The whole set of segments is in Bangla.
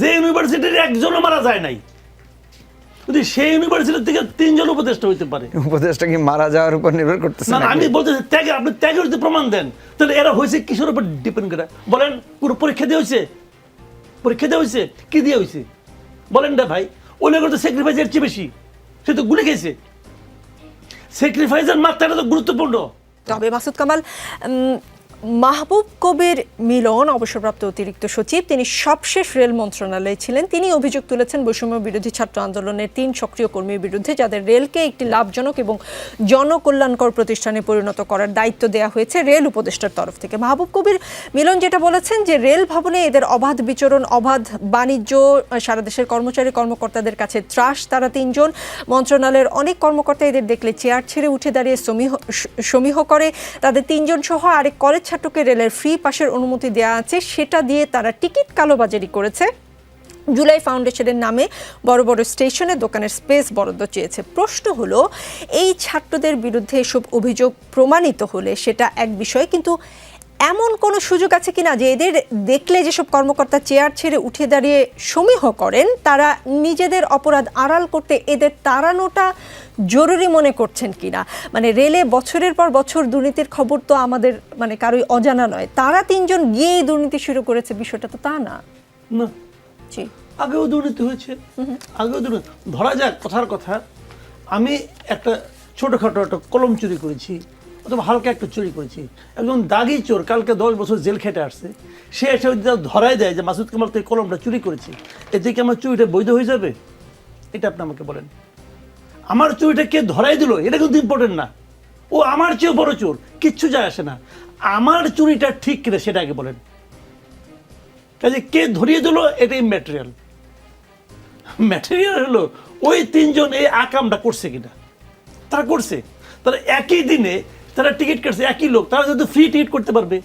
যে ইউনিভার্সিটির একজনও মারা যায় নাই। যদি সেই ইউনিভার্সিটি থেকে তিনজন উপদেষ্টা হইতে পারে। উপদেশটা কি মারা যাওয়ার উপর নির্ভর করতেছে না? আমি বলতেছি ত্যাগের আপনি ত্যাগের যদি প্রমাণ দেন তাহলে এরা হয়েছে কিসের উপর ডিপেন্ড করে? বলেন পুরো পরীক্ষা দিয়ে হয়েছে? পরীক্ষা দিয়ে হয়েছে? কি দিয়ে হয়েছে? বলেন না ভাই লোকের তো স্যাক্রিফাইস এর চেয়ে বেশি। সে তো গুলি খেয়েছে। স্যাক্রিফাইসের মাত্রাটা তো গুরুত্বপূর্ণ। তবে মাসুদ কামাল মাহবুব কবির মিলন অবসরপ্রাপ্ত অতিরিক্ত সচিব। তিনি সবশেষ রেল মন্ত্রণালয়ে ছিলেন। তিনি অভিযোগ তুলেছেন, বৈষম্য বিরোধী ছাত্র আন্দোলনের তিন সক্রিয় কর্মীর বিরুদ্ধে যাদের রেলকে একটি লাভজনক এবং জনকল্যাণকর প্রতিষ্ঠানে পরিণত করার দায়িত্ব দেওয়া হয়েছে রেল উপদেষ্টার তরফ থেকে। মাহবুব কবির মিলন যেটা বলেছেন যে, রেল ভবনে এদের অবাধ বিচরণ, অবাধ বাণিজ্য, সারা দেশের কর্মচারী, কর্মকর্তাদের কাছে ত্রাস, তারা তিনজন। মন্ত্রণালয়ের অনেক কর্মকর্তা এদের দেখলে চেয়ার ছেড়ে উঠে দাঁড়িয়ে সমীহ সমীহ করে। তাদের তিনজন সহ আরেক কলেজ ছাত্রকে রেলের ফ্রি পাশের অনুমতি দেওয়া আছে, সেটা দিয়ে তারা টিকিট কালোবাজারি করেছে। জুলাই ফাউন্ডেশনের নামে বড় বড় স্টেশনে দোকানের স্পেস বরাদ্দ চেয়েছে। প্রশ্ন হলো, এই ছাত্রদের বিরুদ্ধে এসব অভিযোগ প্রমাণিত হলে সেটা এক বিষয়, কিন্তু এমন কোনো সুযোগ আছে কিনা যে এদের দেখলে যেসব কর্মকর্তা চেয়ার ছেড়ে উঠে দাঁড়িয়ে সমীহ করেন তারা নিজেদের অপরাধ আড়াল করতে এদের তাড়ানোটা জরুরি মনে করছেন কিনা? মানে রেলে বছরের পর বছর দুর্নীতির খবর তো আমাদের মানে কারোই অজানা নয়। তারা তিনজন গিয়েই দুর্নীতি শুরু করেছে বিষয়টা তো তা না। না। জি। আগেও দুর্নীতি হয়েছে। আগেও দুর্নীতি। ধরা যাক কথার কথা। আমি একটা ছোটোখাটো একটা কলম চুরি করেছি। অথবা হালকা একটা চুরি করেছি। একজন দাগি চোর, কালকে দশ বছর জেল খেটে আসছে, সে এসে তার দেয় যে, মাসুদ কামাল তো এই কলমটা চুরি করেছি। এতে কি আমার চুরিটা বৈধ হয়ে যাবে? এটা আপনি আমাকে বলেন। আমার চুরিটা কে ধরাই দিল? এটা কিন্তু ইম্পর্টেন্ট না। ও আমার চেয়েও বড় চোর, কিচ্ছু যায় আসে না। আমার চুরিটা ঠিক কিনা সেটা আগে বলেন। কাজে কে ধরিয়ে দিল? এটাই ম্যাটেরিয়াল ম্যাটেরিয়াল হলো ওই তিনজন এই আকামটা করছে কিনা। তারা করছে। তারা একই দিনে তারা টিকিট কাটছে, একই লোক। তারা যদি ফ্রি টিকিট করতে পারবে,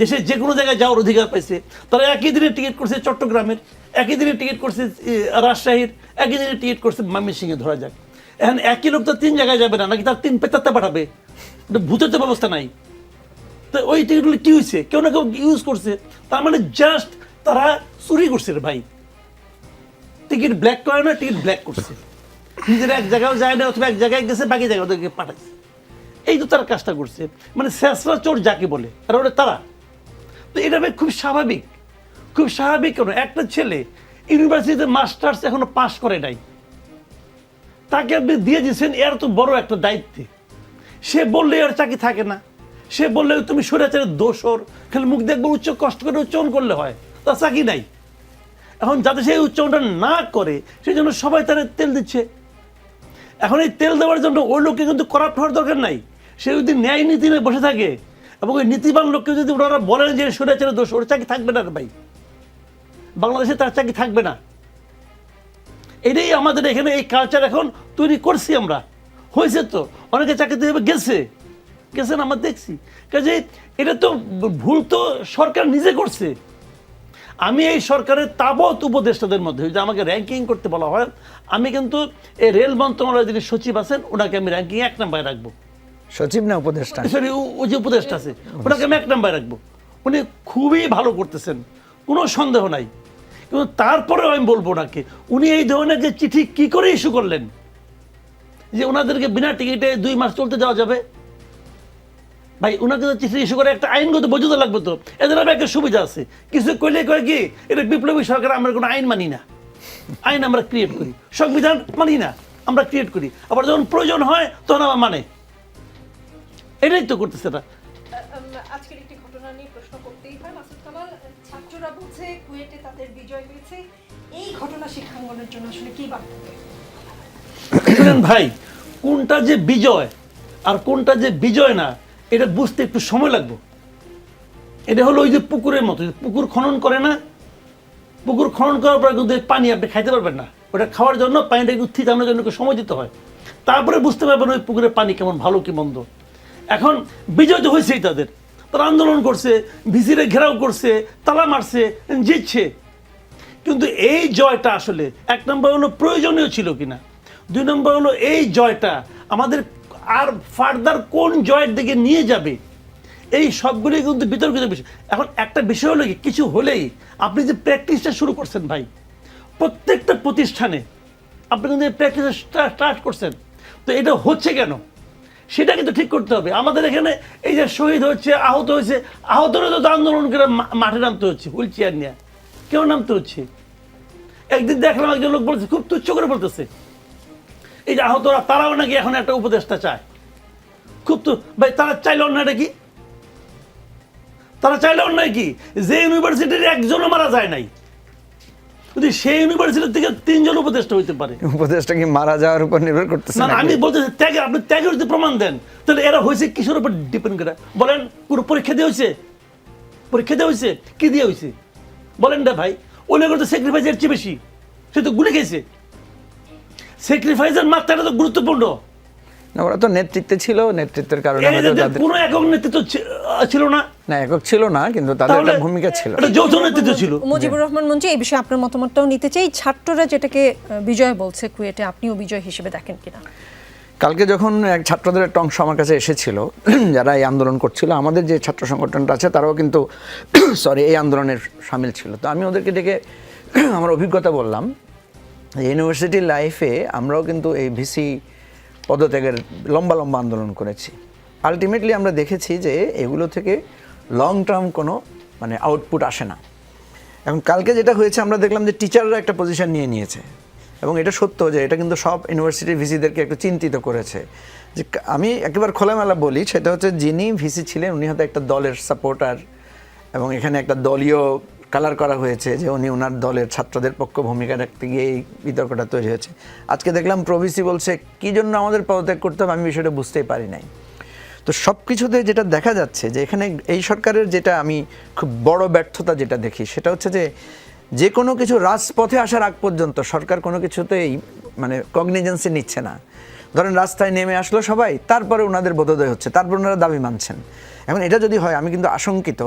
দেশের যে কোনো জায়গায় যাওয়ার অধিকার পাইছে। তারা একই দিনে টিকিট করছে চট্টগ্রামের, একই দিনে টিকিট করছে রাজশাহীর, একই দিনে টিকিট করছে ময়মনসিংহে, ধরা যাক। এখন একই লোক তো তিন জায়গায় যাবে না, নাকি তার তিন পেতাতে পাঠাবে? ভূতের তো ব্যবস্থা নাই। তো ওই টিকিটগুলো কি হয়েছে কেউ না কেউ ইউজ করছে। তার মানে জাস্ট তারা চুরি করছে রে ভাই। টিকিট ব্ল্যাক করে না টিকিট ব্ল্যাক করছে। নিজেরা এক জায়গায় যায় না, অথবা এক জায়গায় গেছে, বাকি জায়গায় ওদেরকে পাঠাইছে। এই তো তারা কাজটা করছে। মানে শেষরা চোর যাকে বলে আর ওটা তারা। তো এটা ভাই খুব স্বাভাবিক। খুব স্বাভাবিক কেন? একটা ছেলে ইউনিভার্সিটিতে মাস্টার্স এখনও পাশ করে নাই। তাকে আপনি দিয়ে দিয়েছেন, এর তো বড় একটা দায়িত্বে। সে বললে আর চাকরি থাকে না। সে বললে তুমি সরেচারের দোষর, খালি মুখ দেখব উচ্চ কষ্ট করে উচ্চারণ করলে হয় তার চাকরি নাই। এখন যাতে সেই উচ্চারণটা না করে সেই জন্য সবাই তারা তেল দিচ্ছে। এখন এই তেল দেওয়ার জন্য ওই লোককে কিন্তু করাপ্ট হওয়ার দরকার নাই। সে যদি ন্যায় নীতি নিয়ে বসে থাকে, এবং ওই নীতিবান লোককে যদি ওনারা বলেন যে সরেচারের দোষ, ওর চাকরি থাকবে না ভাই। বাংলাদেশে তার চাকরি থাকবে না। এটাই আমাদের এখানে এই কালচার এখন তৈরি করছি আমরা। হয়েছে তো, অনেকে চাকরি দিয়ে গেছে। গেছেন আমরা দেখছি। কাজে এটা তো ভুল তো সরকার নিজে করছে। আমি এই সরকারের তাবৎ উপদেষ্টাদের মধ্যে যদি আমাকে র্যাঙ্কিং করতে বলা হয়, আমি কিন্তু এই রেল মন্ত্রণালয়ের যিনি সচিব আছেন, ওনাকে আমি র্যাঙ্কিং এক নাম্বারে রাখব। সচিব না উপদেষ্টা? সরি ওই যে উপদেষ্টা আছে, ওনাকে আমি এক নাম্বারে রাখব। উনি খুবই ভালো করতেছেন, কোনো সন্দেহ নাই। কিন্তু তারপরেও আমি বলব ওনাকে, উনি এই ধরনের যে চিঠি কি করে ইস্যু করলেন? যে ওনাদেরকে বিনা টিকিটে দুই মাস চলতে যাওয়া যাবে? ভাই, ওনাকে তো চিঠি ইস্যু করে একটা আইনগত বৈধতা লাগবে তো। এদের আবার একটা সুবিধা আছে। কিছু কইলে কয় কি, এটা বিপ্লবী সরকার, আমরা কোনো আইন মানি না। আইন আমরা ক্রিয়েট করি। সংবিধান মানি না, আমরা ক্রিয়েট করি। আবার যখন প্রয়োজন হয়, তখন আবার মানে। এটাই তো করতেছে না আজকের একটি ঘটনা নিয়ে প্রশ্ন করতেই হয় মাসুদ কামাল। ছাত্ররা বলছে কুয়েটে তাদের বিজয় হয়েছে। এই ঘটনা শিক্ষাঙ্গনের জন্য আসলে কি বার্তা শুনেন ভাই কোনটা যে বিজয় আর কোনটা যে বিজয় না এটা বুঝতে একটু সময় লাগবে। এটা হলো ওই যে পুকুরের মতো পুকুর খনন করে না পুকুর খনন করার পর কিন্তু পানি আপনি খাইতে পারবেন না। ওটা খাওয়ার জন্য পানিটা একটু থিতানোর জন্য সময় দিতে হয়। তারপরে বুঝতে পারবেন ওই পুকুরের পানি কেমন ভালো কি মন্দ। এখন বিজয় হয়েছেই তাদের। তারা আন্দোলন করছে ভিসিরে ঘেরাও করছে, তালা মারছে, জিতছে। কিন্তু এই জয়টা আসলে এক নম্বর হলো প্রয়োজনীয় ছিল কিনা? দুই নম্বর হলো এই জয়টা আমাদের আর ফার্দার কোন জয়ের দিকে নিয়ে যাবে? এই সবগুলি কিন্তু বিতর্কিত বিষয়। এখন একটা বিষয় হলো কি, কিছু হলেই আপনি যে প্র্যাকটিসটা শুরু করছেন ভাই, প্রত্যেকটা প্রতিষ্ঠানে আপনি কিন্তু প্র্যাকটিসটা স্টার্ট করছেন। তো এটা হচ্ছে কেন? সেটা কিন্তু ঠিক করতে হবে। আমাদের এখানে এই যে শহীদ হচ্ছে আহত হয়েছে, আহতরা তো আন্দোলন করে মাঠে নামতে হচ্ছে, হুইল চেয়ার নিয়ে। কেউ নামতে হচ্ছে? একদিন দেখলাম একজন লোক বলছে, খুব তুচ্ছ করে বলতেছে। এই যে আহতরা, তারাও নাকি এখন একটা উপদেষ্টা চায়। খুব তো ভাই, তারা চাইলে অন্যটা কি? তারা চাইলে অন্যায় কি? যে ইউনিভার্সিটির একজনও মারা যায় নাই। যদি সেই ইউনিভার্সিটি থেকে তিনজন উপদেষ্টা হইতে পারে। উপদেশটা কি মারা যাওয়ার উপর নির্ভর করতেছে না আমি বলতে ত্যাগের আপনি ত্যাগের যদি প্রমাণ দেন তাহলে এরা হয়েছে কিসের উপর ডিপেন্ড করে? বলেন পুরো পরীক্ষা দিয়ে হয়েছে? পরীক্ষা দিয়ে হয়েছে? কি দিয়ে হয়েছে? বলেন না ভাই লোকের তো স্যাক্রিফাইসের চেয়ে বেশি সে তো গুলি খেয়েছে স্যাক্রিফাইসের মাত্রাটা তো গুরুত্বপূর্ণ। না ওরা তো নেতৃত্বে ছিল নেতৃত্বের কারণে কোনো একক নেতৃত্ব ছিল না। না একক ছিল না কিন্তু তাদের একটা ভূমিকা ছিল। যৌথ নেতৃত্ব ছিল। মুজিবুর রহমান মঞ্চে এই বিষয়ে আপনার মতামতটাও নিতে চাই। ছাত্ররা যেটাকে বিজয় বলছে কুয়েটে আপনিও বিজয় হিসেবে দেখেন কিনা? কালকে যখন এক ছাত্রদের একটা অংশ আমার কাছে এসেছিল যারা এই আন্দোলন করছিল আমাদের যে ছাত্র সংগঠনটা আছে তারাও কিন্তু সরি এই আন্দোলনের সামিল ছিল। তো আমি ওদেরকে ডেকে আমার অভিজ্ঞতা বললাম ইউনিভার্সিটি লাইফে আমরাও কিন্তু এই ভিসি পদত্যাগের লম্বা লম্বা আন্দোলন করেছি। আলটিমেটলি আমরা দেখেছি যে এগুলো থেকে লং টার্ম কোনো মানে আউটপুট আসে না। এখন কালকে যেটা হয়েছে, আমরা দেখলাম যে টিচাররা একটা পজিশন নিয়ে নিয়েছে। এবং এটা সত্য যে এটা কিন্তু সব ইউনিভার্সিটির ভিসিদেরকে একটু চিন্তিত করেছে। যে আমি একেবারে খোলামেলা বলি, সেটা হচ্ছে যিনি ভিসি ছিলেন, উনি হয়তো একটা দলের সাপোর্টার এবং এখানে একটা দলীয় কালার করা হয়েছে যে উনি ওনার দলের ছাত্রদের পক্ষ ভূমিকা রাখতে গিয়ে এই বিতর্কটা তৈরি হয়েছে। আজকে দেখলাম প্রভিসি বলছে, কী জন্য আমাদের পদত্যাগ করতে হবে? আমি বিষয়টা বুঝতেই পারি নাই। তো সব কিছুতে যেটা দেখা যাচ্ছে যে এখানে এই সরকারের যেটা আমি খুব বড় ব্যর্থতা যেটা দেখি, সেটা হচ্ছে যে যে কোনো কিছু রাজপথে আসার আগ পর্যন্ত সরকার কোনো কিছুতেই মানে কগনিজেন্সি নিচ্ছে না। ধরেন রাস্তায় নেমে আসলো সবাই, তারপরে ওনাদের বোধোদয় হচ্ছে, তারপর ওনারা দাবি মানছেন। এখন এটা যদি হয়, আমি কিন্তু আশঙ্কিত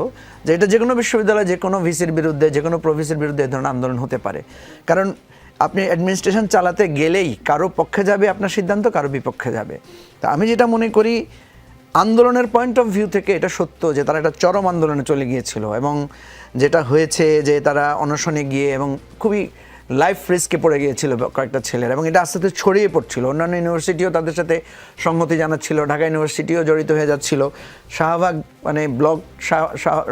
যে এটা যে কোনো বিশ্ববিদ্যালয়ে যে কোনো ভিসির বিরুদ্ধে যে কোনো প্রভিসির বিরুদ্ধে এ ধরনের আন্দোলন হতে পারে। কারণ আপনি অ্যাডমিনিস্ট্রেশন চালাতে গেলেই কারও পক্ষে যাবে, আপনার সিদ্ধান্ত কারও বিপক্ষে যাবে। তা আমি যেটা মনে করি, আন্দোলনের পয়েন্ট অফ ভিউ থেকে এটা সত্য যে তারা একটা চরম আন্দোলনে চলে গিয়েছিল এবং যেটা হয়েছে যে তারা অনশনে গিয়ে এবং খুবই লাইফ রিস্কে পড়ে গিয়েছিল কয়েকটা ছেলের এবং এটা আস্তে আস্তে ছড়িয়ে পড়ছিল। অন্যান্য ইউনিভার্সিটিও তাদের সাথে সংহতি জানাচ্ছিল, ঢাকা ইউনিভার্সিটিও জড়িত হয়ে যাচ্ছিল। শাহবাগ মানে ব্লক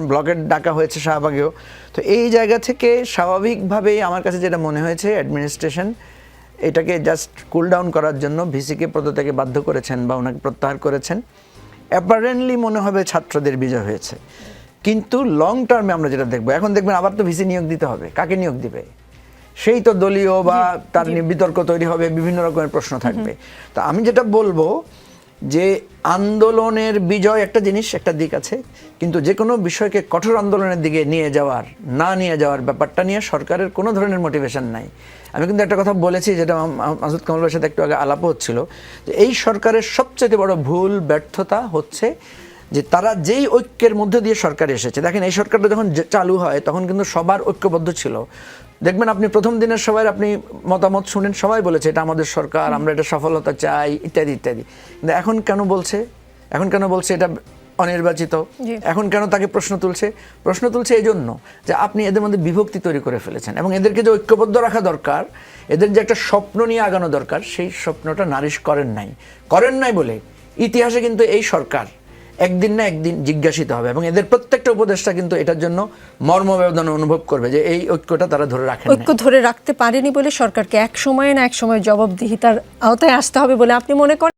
ব্লকের ডাকা হয়েছে শাহবাগেও। তো এই জায়গা থেকে স্বাভাবিকভাবেই আমার কাছে যেটা মনে হয়েছে অ্যাডমিনিস্ট্রেশন এটাকে জাস্ট কুল ডাউন করার জন্য ভিসিকে পদত্যাগে বাধ্য করেছেন বা ওনাকে প্রত্যাহার করেছেন। অ্যাপারেন্টলি মনে হবে ছাত্রদের বিজয় হয়েছে। কিন্তু লং টার্মে আমরা যেটা দেখব, এখন দেখবেন আবার তো ভিসি নিয়োগ দিতে হবে। কাকে নিয়োগ দিবে? সেই তো দলীয় বা তার বিতর্ক তৈরি হবে বিভিন্ন রকমের প্রশ্ন থাকবে। তা আমি যেটা বলব যে আন্দোলনের বিজয় একটা জিনিস একটা দিক আছে কিন্তু যে কোনো বিষয়কে কঠোর আন্দোলনের দিকে নিয়ে যাওয়ার না নিয়ে যাওয়ার ব্যাপারটা নিয়ে সরকারের কোনো ধরনের মোটিভেশন নাই। আমি কিন্তু একটা কথা বলেছি যেটা মাসুদ কামালের সাথে একটু আগে আলাপ হচ্ছিল যে এই সরকারের সবচেয়ে বড় ভুল ব্যর্থতা হচ্ছে যে তারা যেই ঐক্যের মধ্যে দিয়ে সরকার এসেছে দেখেন এই সরকারটা যখন চালু হয় তখন কিন্তু সবার ঐক্যবদ্ধ ছিল। দেখবেন আপনি প্রথম দিনের সবাই আপনি মতামত শুনেন সবাই বলেছে এটা আমাদের সরকার আমরা এটা সফলতা চাই ইত্যাদি ইত্যাদি। কিন্তু এখন কেন বলছে? এখন কেন বলছে এটা অনির্বাচিত? এখন কেন তাকে প্রশ্ন তুলছে? প্রশ্ন তুলছে এই জন্য যে আপনি এদের মধ্যে বিভক্তি তৈরি করে ফেলেছেন এবং এদেরকে যে ঐক্যবদ্ধ রাখা দরকার এদের যে একটা স্বপ্ন নিয়ে আগানো দরকার সেই স্বপ্নটা নারিশ করেন নাই। করেন নাই বলে ইতিহাসে কিন্তু এই সরকার একদিন না একদিন জিজ্ঞাসিত হবে। এবং এদের প্রত্যেকটা উপদেষ্টা কিন্তু এটার জন্য মর্মবেদনা অনুভব করবে যে এই ঐক্যটা তারা ধরে রাখেন ঐক্য ধরে রাখতে পারেনি বলে সরকারকে এক সময় না এক সময় জবাবদিহিতার আওতায় আসতে হবে বলে আপনি মনে করেন?